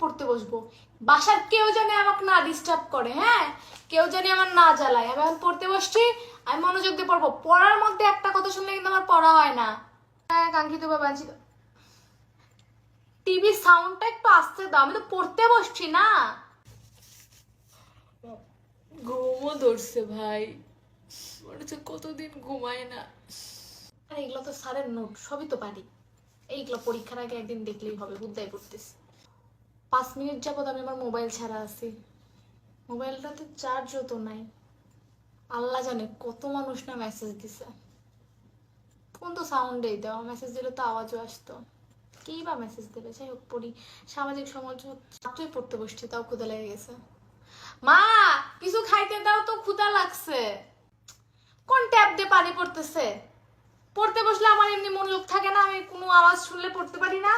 পড়তে বসবো। বাসার কেউ জানে আমাকে না ডিস্টার্ব করে হ্যাঁ? কেউ জানি আমার না জ্বালায়। আমি এখন পড়তে বসছি আমি মনোযোগ দিয়ে পড়ব। পড়ার মধ্যে একটা কথা শুনলে কিন্তু আমার পড়া হয় না। হ্যাঁ কাঙ্ক্ষিত বা বাঞ্ছিত টিভি সাউন্ডটা একটু আস্তে দাও আমি তো পড়তে বসছি না। ঘুমও ধরছে ভাই। মনে হচ্ছে কতদিন ঘুমায় না। আর এগুলো তো স্যারের নোট সবই তো পারি। এইগুলো পরীক্ষার আগে একদিন দেখলেই হবে বুদ্ধাই পড়তেছি। পাঁচ মিনিট যাবত আমি আমার মোবাইল ছাড়া আছি। মোবাইলটাতে চার্জও তো নাই। আল্লাহ জানে কত মানুষ না মেসেজ দিছে। ফোন তো সাউন্ডেই দেওয়া মেসেজ দিলে তো আওয়াজও আসতো। কি বা মেসেজ দেবে? যাই হোক, পড়ি। সামাজিক সমাজ ছাত্রই পড়তে বসছি, তাও ক্ষুদা লেগে গেছে। মা, কিছু খাইতে দাও তো ক্ষুদা লাগছে। কোন ট্যাপ দিয়ে পানি পড়তেছে? পড়তে বসলে আমার এমনি মনোযোগ থাকে না, আমি কোনো আওয়াজ শুনলে পড়তে পারি না।